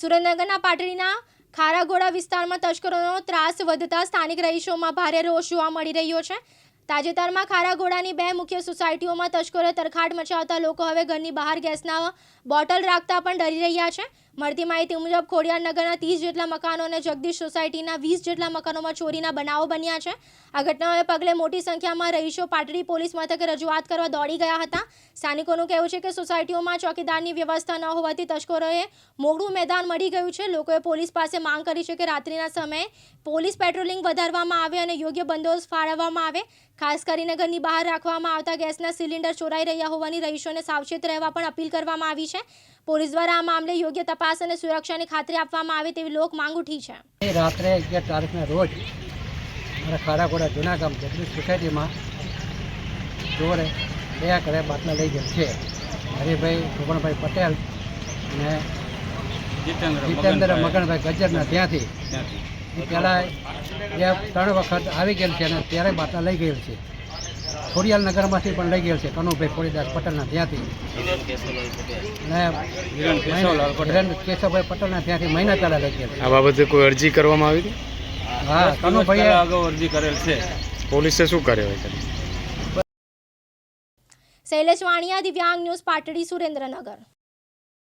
સુરેન્દ્રનગરના પાટડીના ખારાઘોડા વિસ્તારમાં તસ્કરોનો ત્રાસ વધતા સ્થાનિક રહીશોમાં ભારે રોષ જોવા મળી રહ્યો છે. તાજેતરમાં ખારાઘોડાની બે મુખ્ય સોસાયટીઓમાં તસ્કરોએ તરખાટ મચાવતા લોકો હવે ઘરની બહાર ગેસના બોટલ રાખતા પણ ડરી રહ્યા છે. મળતી માહિતી મુજબ ખોડિયાર નગરના ત્રીસ જેટલા મકાનો અને જગદીશ સોસાયટીના વીસ જેટલા મકાનોમાં ચોરીના બનાવો બન્યા છે. આ ઘટનાઓએ પગલે મોટી સંખ્યામાં રહીશો પાટડી પોલીસ મથકે રજૂઆત કરવા દોડી ગયા હતા. સ્થાનિકોનું કહેવું છે કે સોસાયટીઓમાં ચોકીદારની વ્યવસ્થા ન હોવાથી તસ્કરોએ મોડું મેદાન મળી ગયું છે. લોકોએ પોલીસ પાસે માંગ કરી છે કે રાત્રિના સમયે પોલીસ પેટ્રોલિંગ વધારવામાં આવે અને યોગ્ય બંદોબસ્ત ફાળવવામાં આવે. ખાસ કરીને ઘરની બહાર રાખવામાં આવતા ગેસના સિલિન્ડર ચોરાઈ રહ્યા હોવાની રહીશોને સાવચેત રહેવા પણ અપીલ કરવામાં આવી છે. પોલીસ દ્વારા આ મામલે યોગ્ય તપાસ અને સુરક્ષાની ખાતરી આપવામાં આવે તેવી લોક માંગ ઉઠી છે રાત્રે અગિયાર તારીખના રોજ મારા ખારાકોડા જૂના ગામ જેટલી સોસાયટીમાં ચોરે બે ઘરે બાટલા લઈ ગયેલ છે. હરિભાઈ ભુવનભાઈ પટેલ અને જીતેન્દ્ર મગનભાઈ. ગજરના ત્યાંથી. પહેલાં બે ત્રણ વખત આવી ગયેલ છે અને ત્યારે બાટલા લઈ ગયેલ છે. ખોડિયાલ નગરમાંથી પણ લઈ ગયો છે કનુભાઈ ખોડીદાસ પટેલના ત્યાંથી. કેશવભાઈ પટેલના ત્યાંથી મહિના પહેલાં લઈ ગયા આ બાબતે કોઈ અરજી કરવામાં આવી હતી? હા કનુભાઈએ અગાઉ અરજી કરેલ છે. પોલીસે શું કર્યું હોય શૈલેષ વાણિયા દિવ્યાંગ ન્યૂઝ પાટડી સુરેન્દ્રનગર.